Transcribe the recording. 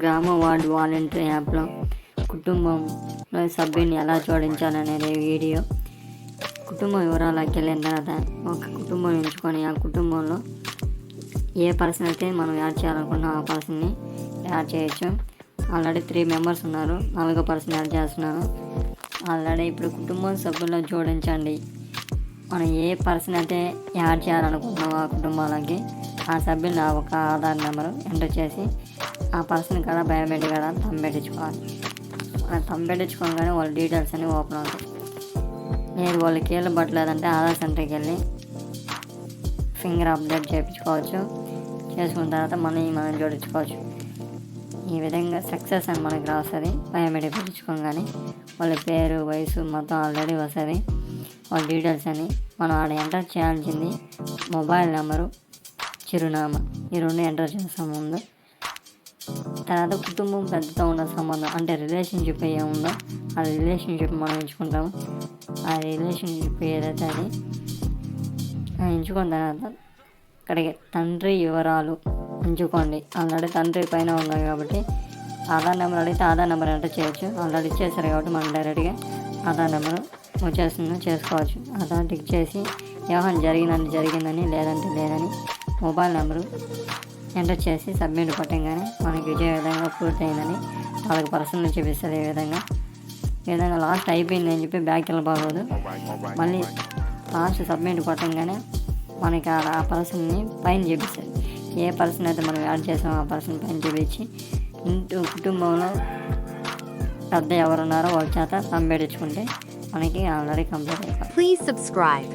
గ్రామ ward volunteer యాప్లో కుటుంబంలో సభ్యుని ఎలా జోడించాలనేది వీడియో. కుటుంబ వివరాలకి వెళ్ళిన తర్వాత ఒక కుటుంబం ఎంచుకొని ఆ కుటుంబంలో ఏ పర్సన్ అయితే మనం యాడ్ చేయాలనుకున్నా ఆ పర్సన్ని యాడ్ చేయొచ్చు. ఆల్రెడీ త్రీ మెంబర్స్ ఉన్నారు. నాలుగో పర్సన్ యాడ్ చేస్తున్నారు ఆల్రెడీ ఇప్పుడు కుటుంబం సభ్యుల్లో జోడించండి. మనం ఏ పర్సన్ అయితే యాడ్ చేయాలనుకుంటున్నామో ఆ కుటుంబాలకి ఆ సభ్యులు నా ఒక ఆధార్ నెంబరు ఎంటర్ చేసి ఆ పర్సన్ కదా బయోమెట్రిక్ కదా తమ్ పెట్టించుకోవాలి. మనం తమ్ పెట్టించుకోగానే వాళ్ళ డీటెయిల్స్ అన్నీ ఓపెన్ అవుతాయి. లేదు వాళ్ళకి ఏళ్ళు పట్టలేదంటే ఆధార్ సెంటర్కి వెళ్ళి ఫింగర్ అప్డేట్ చేయించుకోవచ్చు. చేసుకున్న తర్వాత మనీ మనం జోడించుకోవచ్చు. ఈ విధంగా సక్సెస్ అని మనకి రాస్తుంది. బయోమెట్రిక్ పెట్టించుకోగానే వాళ్ళ పేరు వయసు మొత్తం ఆల్రెడీ వస్తుంది. వాళ్ళ డీటెయిల్స్ అని మనం ఆడ ఎంటర్ చేయాల్సింది మొబైల్ నెంబరు చిరునామా. ఈ రెండు ఎంటర్ చేస్తాం ముందు. తర్వాత కుటుంబం పెద్దతో ఉన్న సంబంధం అంటే రిలేషన్షిప్ ఏ ఉందో ఆ రిలేషన్షిప్ మనం ఎంచుకుంటాము. ఆ రిలేషన్షిప్ ఏదైతే అది ఎంచుకున్న తర్వాత ఇక్కడికి తండ్రి వివరాలు ఎంచుకోండి. ఆల్రెడీ తండ్రి పైన ఉన్నాయి కాబట్టి ఆధార్ నెంబర్ అడిగితే ఆధార్ నెంబర్ ఎంటర్ చేయొచ్చు. ఆల్రెడీ ఇచ్చేసారు కాబట్టి మనం డైరెక్ట్గా ఆధార్ నెంబర్ వచ్చేస్తుందో చేసుకోవచ్చు. ఆధార్ టిక్ చేసి వ్యవహారం జరిగిందంటే జరిగిందని లేదంటే లేదని మొబైల్ నెంబరు ఎంటర్ చేసి సబ్మిట్ కొట్టంగానే మనకి విజయ విధంగా పూర్తయిందని వాళ్ళకి పర్సనల్ చూపిస్తుంది ఈ విధంగా. ఈ విధంగా లాస్ట్ అయిపోయింది అని చెప్పి బ్యాక్ వెళ్ళబోదు మళ్ళీ లాస్ట్ సబ్మిట్ కొట్టంగానే మనకి ఆ ఆ పర్సన్ని పైన చూపిస్తుంది ఏ పర్సన్ అయితే మనం యాడ్ చేసామో ఆ పర్సన్ పైన చూపించి ఇంటి కుటుంబంలో పెద్ద ఎవరున్నారో వాళ్ళ చేత సంబెడించుకుంటే మనకి ఆల్రెడీ కంప్లీట్ అయిపోతుంది. Please subscribe